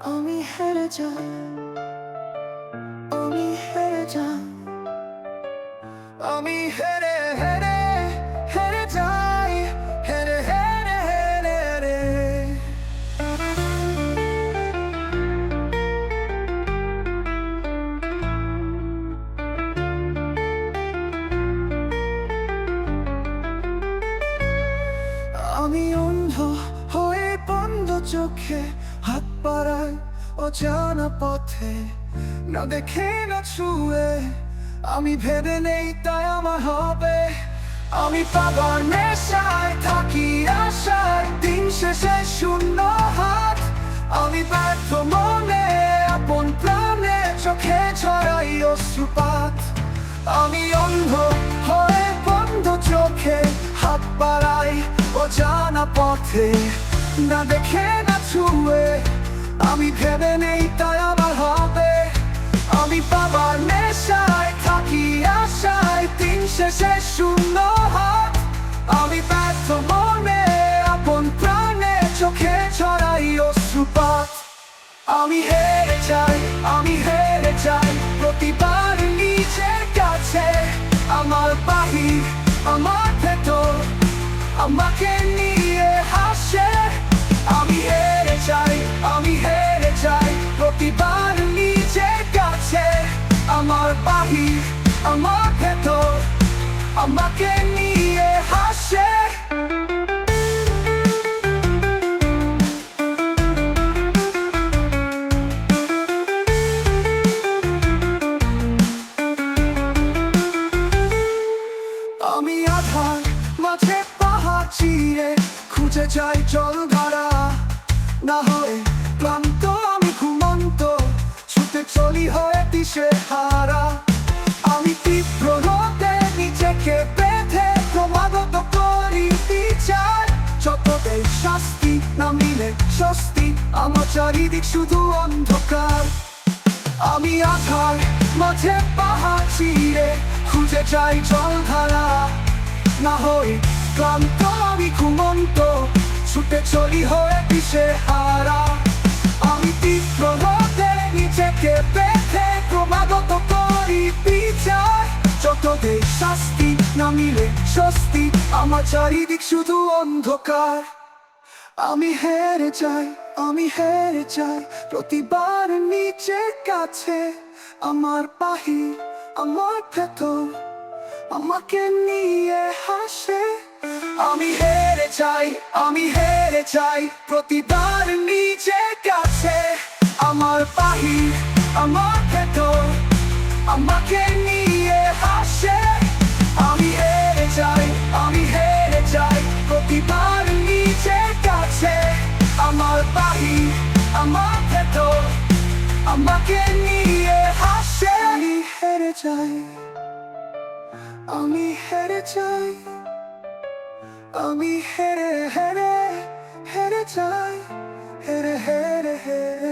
আমি হেরে যাই, আমি হেরে আমি হেরে হেরে হেরে হেরে হেরে হেরে হেরে। আমি অন্ধ হয়ে বন্ধ চোখে হাত বাড়াই অজানা পথে না দেখে, না ছুঁয়ে। আমি ভেবে নেই, তাই আমার হবে। আমি পাবার নেশায় থাকি, আশায় দিন শেষে শূন্য হাত। আমি ব্যর্থ মনে, আপন প্রাণে চোখে ছড়াই অশ্রুপাত। আমি অন্ধ হয়ে বন্ধ চোখে হাত বাড়াই অজানা পথে না দেখে, না ছুঁয়ে। আমি ভেবে নেই তাই আমার হবে। আমি বাবার নেশায় থাকি আশায়, দিন শেষে শূন্য হাত। আমি ব্যর্থ মনে আপন প্রাণে চোখে ছড়াই অশ্রুপাত। আমি হেরে চাই আমি হেরে যাই। বাহির আমাকে নিয়ে হাসে। আমি আধার মাঝে খুঁজে না হয় ক্লান্ত, আমি ঘুমন্ত, ছুটে চলি হয়ে দিশে হারা নিজেকে বেঁধে ক্রমাগত করি বিচার। যতটাই শাস্তি না মিলে স্বস্তি, আমার চারিদিক শুধু অন্ধকার। আমি আধার, মাঝে পাহাড় চিরে খুঁজে যাই জল ধারা না হই ক্লান্ত, আমি ঘুমন্ত, ছুটে চলি হয়ে পিছে হারা। আমি তীব্র রোদে নিজেকে বেঁধে ক্রমাগত করি বিচার। যত দেই শাস্তি না মিলে স্বস্তি, আমার চারিদিক শুধু অন্ধকার। আমি হেরে যাই, আমি হেরে যাই, প্রতিবার নিচের কাছে। আমার বাহির, আমার ভেতর, আমাকে নিয়ে হাসে। আমি হেরে যাই, আমি হেরে যাই, প্রতিবার আমার ভেতর আমাকে নিয়ে হাসে আমি হেরে যাই আমি হেরে যাই আমি হেরে হেরে হেরে যাই হেরে হেরে